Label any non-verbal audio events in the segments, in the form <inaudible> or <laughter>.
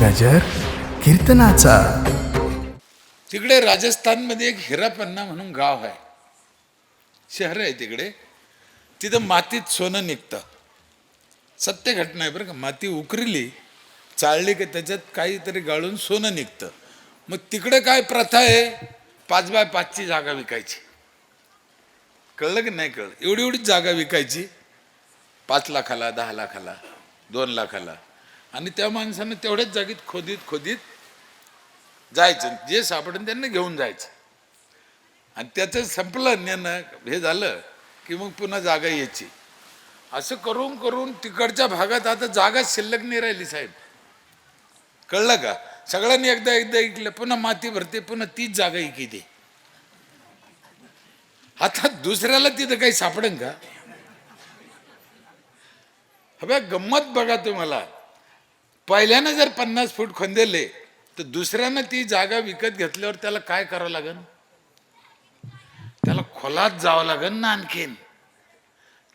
गजर कीर्तनाचा. तिकडे राजस्थानमध्ये एक हिरापन्ना म्हणून गाव आहे. शहर आहे तिकडे. तिथं मातीत सोनं निघतं. सत्य घटना आहे बरं का. माती उकरली चाळली की त्याच्यात काहीतरी गाळून सोनं निघतं. मग तिकडे काय प्रथा आहे? पाच बाय पाचची जागा विकायची. कळलं की नाही कळलं? एवढी एवढीच जागा विकायची. पाच लाखाला दहा लाखाला दोन लाखाला. आणि त्या माणसानं तेवढ्याच जागेत खोदीत खोदीत जायचं. जे सापडेल त्यांना घेऊन जायचं. आणि त्याचं संपलं ज्ञान हे झालं की मग पुन्हा जागा यायची. असं करून करून तिकडच्या भागात आता जागा शिल्लक नाही राहिली साहेब. कळलं का? सगळ्यांनी एकदा एकदा ऐकलं पुन्हा माती भरते पुन्हा तीच जागा इकिते आता दुसऱ्याला तिथं काही सापडेन का? हव्या गंमत बघा तुम्हाला. पहिल्यानं जर पन्नास फूट खोंदेले तर दुसऱ्यानं ती जागा विकत घेतल्यावर त्याला काय करावं लागेल त्याला खोलात जावं लागेल ना आणखीन.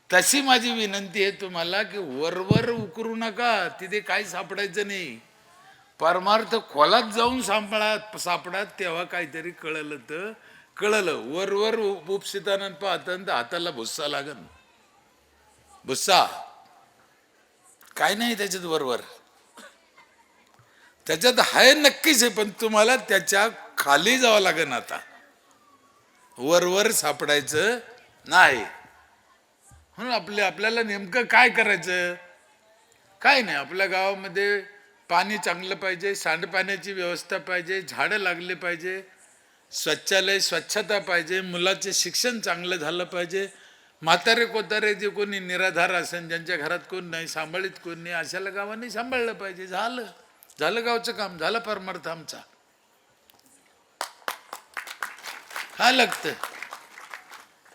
तशी माझी विनंती आहे तुम्हाला की वरवर उकरू नका तिथे काही सापडायचं नाही. परमार्थ खोलात जाऊन सापडा सापडा तेव्हा काहीतरी कळलं तर कळलं. वरवर उपसिताना पाहताना हाताला भुस्सा लागन. भुस्सा. काय नाही त्याच्यात वरवर. त्याच्यात आहे नक्कीच आहे पण तुम्हाला त्याच्याखाली जावं लागेल आता. वरवर सापडायचं नाही. म्हणून आपले आपल्याला नेमकं काय करायचं? काय नाही आपल्या गावामध्ये पाणी चांगलं पाहिजे सांडपाण्याची व्यवस्था पाहिजे झाडं लागले पाहिजे स्वच्छालय स्वच्छता पाहिजे मुलाचे शिक्षण चांगलं झालं पाहिजे. म्हातारे कोतारे जे कोणी निराधार असेल ज्यांच्या घरात कोण नाही सांभाळीत कोण नाही अशाला गावाने सांभाळलं पाहिजे झालं. झालं गावचं काम झालं परमार्थ आमचा. काय लागतं?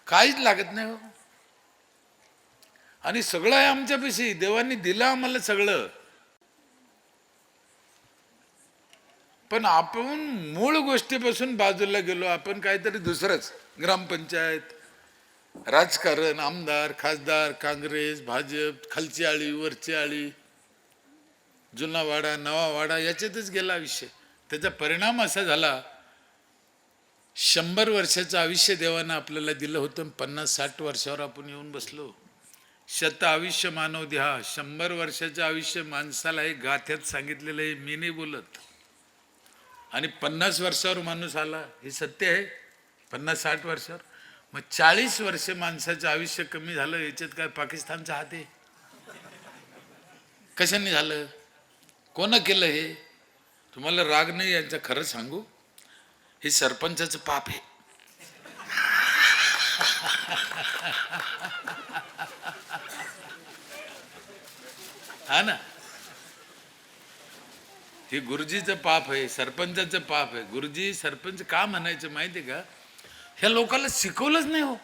काहीच लागत नाही हो. आणि सगळं आहे आमच्यापाशी देवांनी दिलं आम्हाला सगळं. पण आपण मूळ गोष्टीपासून बाजूला गेलो आपण काहीतरी दुसरंच. ग्रामपंचायत राजकारण आमदार खासदार काँग्रेस भाजप खालची आळी वरची आळी. जुना वाडा नवा वाडा याच्यातच गेला आयुष्य त्याचा परिणाम असा झाला शंभर वर्षाचं आयुष्य देवानं आपल्याला दिलं होतं पन्नास साठ वर्षावर आपण येऊन बसलो. शत आयुष्य मानव द्या शंभर वर्षाचं आयुष्य माणसाला हे गाथ्यात सांगितलेलं आहे मी नाही बोलत. आणि पन्नास वर्षावर माणूस आला हे सत्य आहे. पन्नास साठ वर्षावर. मग चाळीस वर्ष माणसाचं आयुष्य कमी झालं याच्यात काय पाकिस्तानचा हात आहे? कशाने झालं? कोण केलं हे? तुम्हाला राग नाही यांचं खरं सांगू? हे सरपंचाचं पाप आहे. हा ना? हे गुरुजीचं पाप आहे सरपंचाचं पाप आहे. गुरुजी सरपंच का म्हणायचं माहिती आहे का? ह्या लोकांना शिकवलंच नाही हो.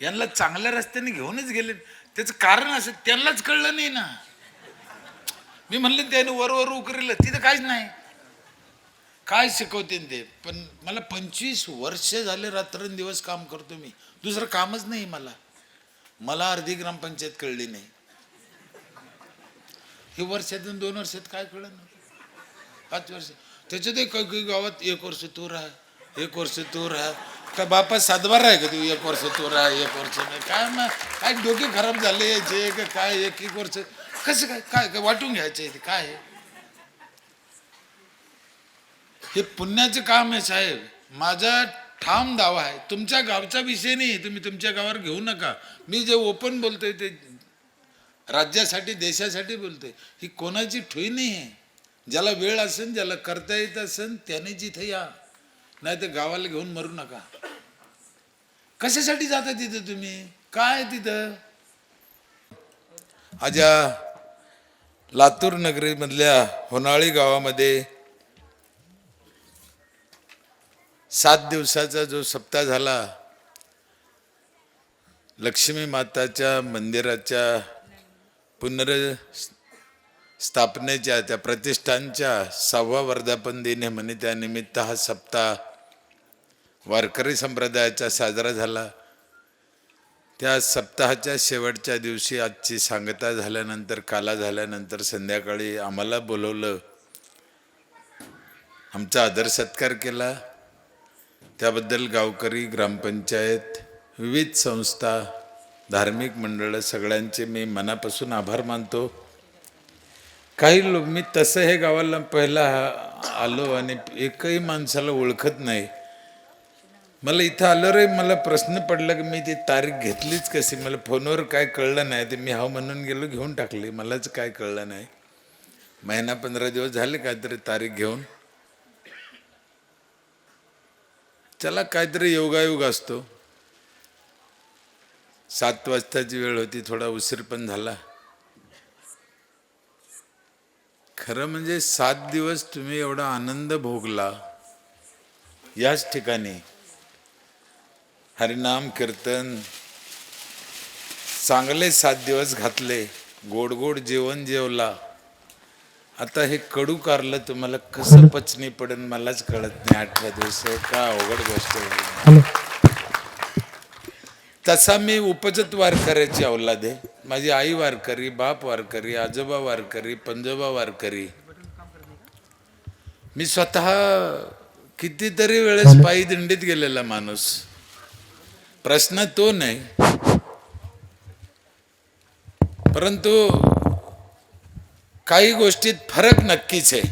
यांना चांगल्या रस्त्याने घेऊनच गेले त्याचं कारण असं त्यांनाच कळलं नाही ना. मी म्हणले त्याने वरवर उकरलं. तिथं काहीच नाही. काय शिकवते ते? पण मला पंचवीस वर्ष झाले रात्रंदिवस काम करतो मी. दुसरं कामच नाही मला. मला अर्धी ग्रामपंचायत कळली नाही. हे वर्षातून दोन वर्षात काय कळलं पाच वर्ष. त्याच्यात काही काही गावात एक वर्ष तू राहा एक वर्ष तू राहा. का बापा सातबार आहे का तू? एक वर्ष तू राहा एक वर्ष नाही. काय मग काय डोके खराब झाले याचे? काय एक एक वर्ष? कसं काय काय काय वाटून घ्यायचं आहे ते? काय आहे? हे पुण्याचं काम आहे साहेब. माझा ठाम दावा आहे. तुमच्या गावचा विषय नाही. तुम्ही तुमच्या गावावर घेऊ नका. मी जे ओपन बोलतोय ते राज्यासाठी देशासाठी बोलतोय ही कोणाची ठोई नाही आहे. ज्याला वेळ असेल ज्याला करता येत असेल त्याने जिथे या. नाही तर गावाला घेऊन मरू नका. कशासाठी जाता तिथं तुम्ही? काय तिथं? आज लातूर नगरीमधल्या होनाळी गावामध्ये सात दिवसाचा जो सप्ताह झाला लक्ष्मी माताच्या मंदिराच्या पुनर स्थापनेच्या त्या प्रतिष्ठानच्या सहावा वर्धापन दिन म्हणे. त्यानिमित्त हा सप्ताह वारकरी संप्रदायाचा साजरा झाला. त्या सप्ताहाच्या शेवटच्या दिवशी आजची सांगता झाल्यानंतर काला झाल्यानंतर संध्याकाळी आम्हाला बोलवलं. आमचा आदर सत्कार केला. त्याबद्दल गावकरी ग्रामपंचायत विविध संस्था धार्मिक मंडळं सगळ्यांचे मी मनापासून आभार मानतो. काही लोक मी तसं हे गावाला पहिला आलो आणि एकही माणसाला ओळखत नाही. मला इथं आलं रे मला प्रश्न पडला की मी ती तारीख घेतलीच कशी? मला फोनवर काय कळलं नाही. ते मी हाव म्हणून गेलो घेऊन टाकली. मलाच काय कळलं नाही. महिना पंधरा दिवस झाले काहीतरी तारीख घेऊन. चला काहीतरी योगायोग असतो. सात वाजताची वेळ होती थोडा उशीर पण झाला. खरं म्हणजे सात दिवस तुम्ही एवढा आनंद भोगला याच ठिकाणी. हरिनाम कीर्तन. चांगले सात दिवस घातले गोड गोड जेवण जेवला. आता हे कडू कारलं तुम्हाला कसं पचनी पडेल मलाच कळत नाही आठव्या दिवस का अवघड गोष्ट तसा मी उपजत वारकऱ्याची अवलाद आहे. माझी आई वारकरी बाप वारकरी आजोबा वारकरी पंजोबा वारकरी. मी स्वतः कितीतरी वेळेस पायी दिंडीत गेलेला माणूस. प्रश्न तो नाही. परंतु काही गोष्टीत फरक नक्कीच आहे.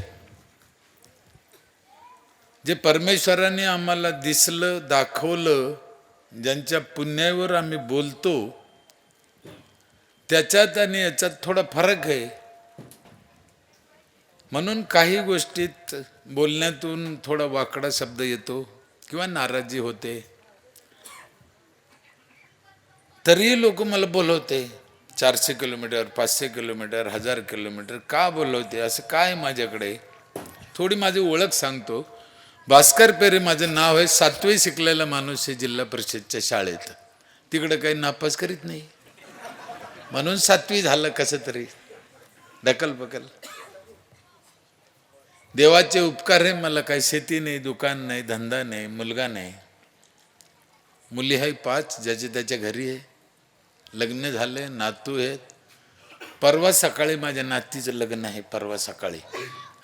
जे परमेश्वराने आम्हाला दिसलं दाखवलं ज्यांच्या पुण्यावर आम्ही बोलतो त्याच्यात आणि याच्यात थोडा फरक आहे. म्हणून काही गोष्टीत बोलण्यातून थोडा वाकडा शब्द येतो किंवा नाराजी होते. तरीही लोक मला बोलवते. चारशे किलोमीटर पाचशे किलोमीटर हजार किलोमीटर का बोलवते? असं काय माझ्याकडे? थोडी माझी ओळख सांगतो. भास्कर पेरे माझं नाव आहे सातवी शिकलेला माणूस आहे जिल्हा परिषदच्या शाळेत. तिकडं काही नापास करीत नाही. म्हणून सातवी झालं कसं तरी. ढकल पकल देवाचे उपकार आहे मला काही. शेती नाही दुकान नाही धंदा नाही मुलगा नाही. मुली आहे पाच ज्याचे त्याच्या घरी आहे. लग्न झाले नातू आहेत. परवा सकाळी माझ्या नातीचं लग्न आहे परवा सकाळी.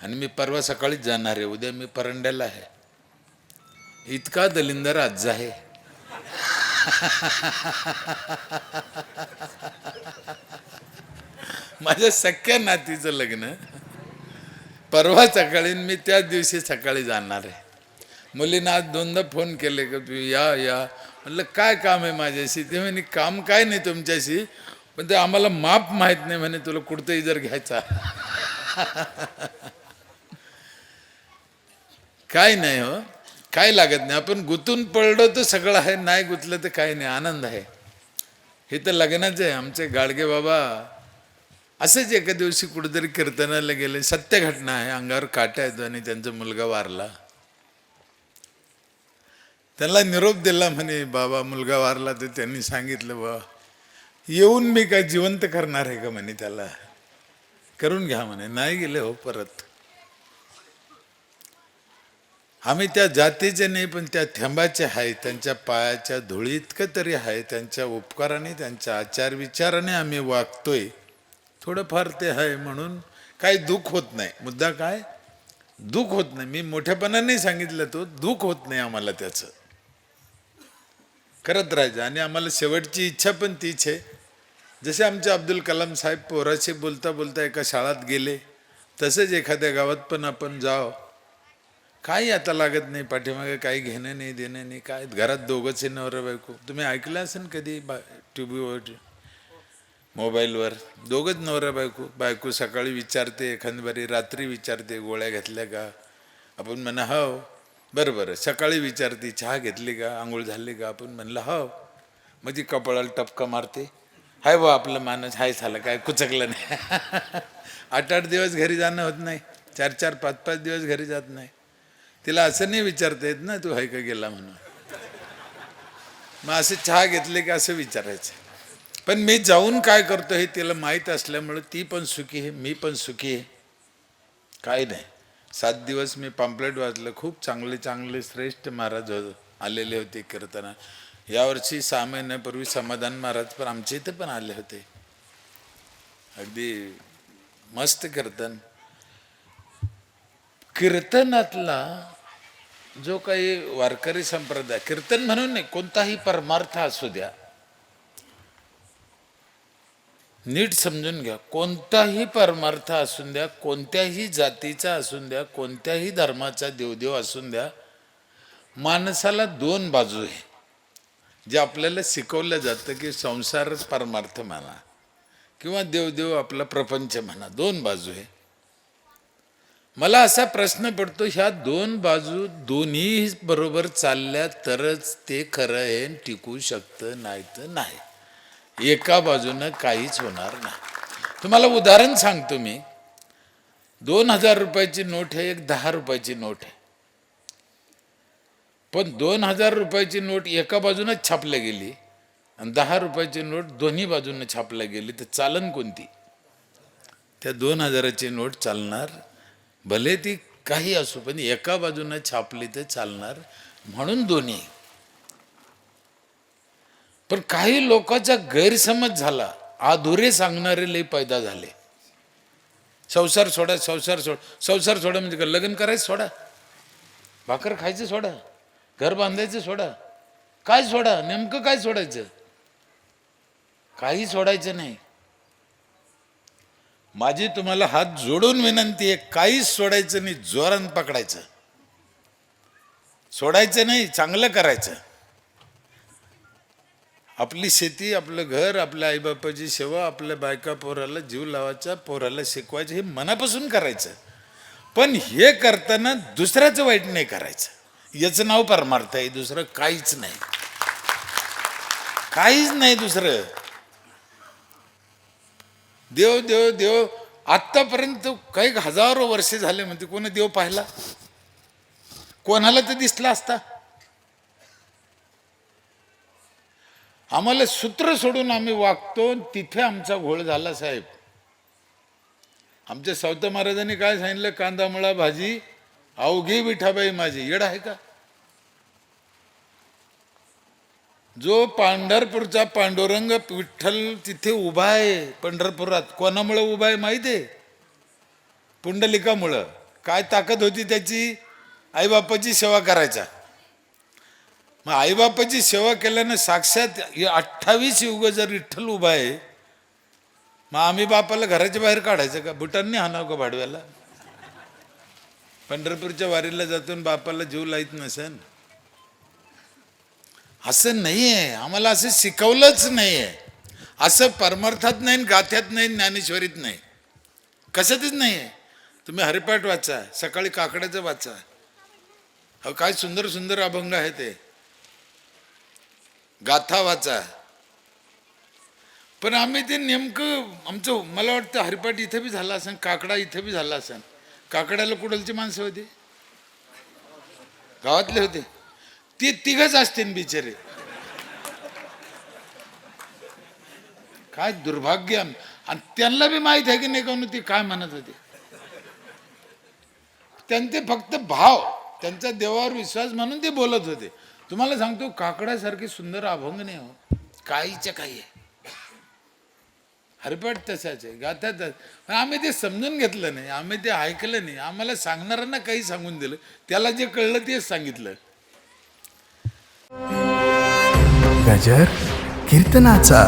आणि मी परवा सकाळीच जाणार आहे उद्या मी परंड्याला आहे. इतका दलिंदर आज आहे. माझ्या सख्या नातीचं लग्न. परवा सकाळी मी त्याच दिवशी सकाळी जाणार आहे. मुलीनं आज दोनदा फोन केले की तू या या. म्हणलं काय काम आहे माझ्याशी? ते म्हणे काम काय नाही तुमच्याशी पण ते आम्हाला माप माहीत नाही म्हणे तुला कुठतंही जर घ्यायचा? <laughs> काय नाही हो काय लागत नाही. आपण गुतून पडलो तर सगळं आहे नाही गुतलं तर काही नाही आनंद आहे. हे तर लग्नाचं आहे आमचे गाडगे बाबा. असंच एका दिवशी कुठेतरी कीर्तनाला गेले सत्य घटना आहे अंगावर काटा येतो आणि त्यांचा मुलगा वारला. त्यांना निरोप दिला म्हणे बाबा मुलगा वारला तर त्यांनी सांगितलं बा येऊन मी काय जिवंत करणार आहे का म्हणे त्याला? करून घ्या म्हणे नाही गेले हो परत. आम्ही त्या जातीचे नाही पण त्या थेंबाचे आहे त्यांच्या पायाच्या धुळी इतकं तरी आहे त्यांच्या उपकाराने त्यांच्या आचार विचाराने आम्ही वागतोय. थोडंफार ते आहे म्हणून काही दुःख होत नाही. मुद्दा काय? दुःख होत नाही. मी मोठ्यापणाने सांगितलं तो दुःख होत नाही आम्हाला त्याचं. करत राहायचं. आणि आम्हाला शेवटची इच्छा पण तीच आहे. जसे आमचे अब्दुल कलाम साहेब पोराशी बोलता बोलता एका शाळात गेले तसेच एखाद्या गावात पण आपण जाव. काही आता लागत नाही पाठीमागे काही घेणं नाही देणं नाही काय घरात दोघंच आहे नवरा बायको. तुम्ही ऐकलं असेल कधी बा टी व्हीवर मोबाईलवर? दोघंच नवरा बायको बायको सकाळी विचारते एखाद बारी रात्री विचारते गोळ्या घेतल्या का? आपण म्हणा हो. बरं बरं सकाळी विचारते चहा घेतली का आंघोळ झाली का? आपण म्हणलं हो. म्हणजे कपाळाला टपका मारते. हाय बा आपलं माणूस हाय झालं काय कुचकलं नाही. <laughs> आठ आठ दिवस घरी जाणं होत नाही. चार चार पाच पाच दिवस घरी जात नाही. तिला असं नाही विचारता येत ना तू हाय का गेला म्हणून? मग असं चहा घेतले का असं विचारायचं. पण मी जाऊन काय करतो हे तिला माहीत असल्यामुळे ती पण सुखी आहे मी पण सुखी आहे. काय नाही. सात दिवस मी पाम्पलेट वाचलं. खूप चांगले चांगले श्रेष्ठ महाराज हो- आलेले होते कीर्तना. यावर्षी सहा महिन्यापूर्वी समाधान महाराज पण आमच्या इथे पण आले होते. अगदी मस्त कीर्तन. कीर्तनातला जो काही वारकरी संप्रदाय कीर्तन म्हणून नाही कोणताही परमार्थ असू द्या. नीट समजून घ्या. कोणताही परमार्थ असून द्या कोणत्याही जातीचा असून द्या कोणत्याही धर्माचा देवदेव असून द्या माणसाला दोन बाजू आहे. जे आपल्याला शिकवलं जातं की संसारच परमार्थ म्हणा किंवा देवदेव आपला प्रपंच म्हणा दोन बाजू आहे. मला असा प्रश्न पडतो ह्या दोन बाजू दोन्ही बरोबर चालल्या तरच ते खरं आहे टिकू शकतं नाही तर नाही. एका बाजूनं काहीच होणार नाही. तुम्हाला उदाहरण सांगतो मी. दोन हजार रुपयाची नोट आहे एक दहा रुपयाची नोट आहे. पण दोन हजार रुपयाची नोट एका बाजूनच छापल्या गेली आणि दहा रुपयाची नोट दोन्ही बाजूनं छापल्या गेली तर चालन कोणती? त्या दोन हजाराची नोट चालणार. भले ती काही असो पण एका बाजूनं छापली तर चालणार. म्हणून दोन्ही. पण काही लोकांचा गैरसमज झाला. अधुरे सांगणारे लय पैदा झाले. संसार सोडा संसार सोड संसार सोडा म्हणजे का लग्न करायचं सोडा. भाकर खायचं सोडा. घर बांधायचं सोडा. काय सोडा? नेमकं काय सोडायचं? काही सोडायचं नाही. माझी तुम्हाला हात जोडून विनंती आहे काहीच सोडायचं नाही जोरान पकडायचं. सोडायचं नाही चांगलं करायचं. आपली शेती आपलं घर आपल्या आईबापाची सेवा आपल्या बायका पोराला जीव लावायचा पोराला शिकवायचं हे मनापासून करायचं. पण हे करताना दुसऱ्याचं वाईट नाही करायचं. याचं नाव परमार्थ आहे दुसरं काहीच नाही. काहीच नाही दुसरं. देव देव देव आत्तापर्यंत काही हजारो वर्षे झाले म्हणते कोणी देव पाहिला? कोणाला तर दिसला असता? आम्हाला सूत्र सोडून आम्ही वागतो तिथे आमचा घोळ झाला साहेब. आमच्या सावता महाराजांनी काय सांगितलं? कांदा मुळा भाजी अवघी विठाबाई माझी. येड आहे का? जो पंढरपूरचा पांडुरंग विठ्ठल तिथे उभा आहे पंढरपुरात. कोणामुळं उभा आहे माहिती आहे? पुंडलिकामुळं. काय ताकद होती त्याची? आईबापाची सेवा करायचा. मग आईबापाची सेवा केल्यानं साक्षात अठ्ठावीस युग जर विठ्ठल उभा आहे मग आम्ही बापाला घराच्या बाहेर काढायचं का? बुटांनी हाणाव का भाडव्याला? पंढरपूरच्या वारीला जातून बापाला जीव लाईत नसेल असं नाही आहे आम्हाला असं शिकवलंच नाही आहे असं परमार्थात नाही गाथ्यात नाही ज्ञानेश्वरीत नाही. कशातच नाही आहे तुम्ही हरिपाठ वाचा सकाळी काकड्याचं वाचा. अहो काय सुंदर सुंदर अभंग आहे ते. गाथा वाचा. पण आम्ही ते नेमकं आमचं मला वाटतं हरिपाट इथं बी झाला असेल काकडा इथं बी झाला असेल काकड्याला कुडलची माणसं होती? गावातले होते? ते तिघच असतील बिचारे. काय दुर्भाग्य आणि त्यांना बी माहीत आहे की नाही का ती काय म्हणत होते? त्यांचे फक्त भाव त्यांचा देवावर विश्वास म्हणून ते बोलत होते. तुम्हाला सांगतो काकड्यासारखी सुंदर अभंग नाही हो. काहीच्या काही आहे. हरपट तसाच आहे गातात आम्ही ते समजून घेतलं नाही आम्ही ते ऐकलं नाही. आम्हाला सांगणाऱ्यांना काही सांगून दिलं. त्याला जे कळलं तेच सांगितलं. गजर कीर्तनाचा.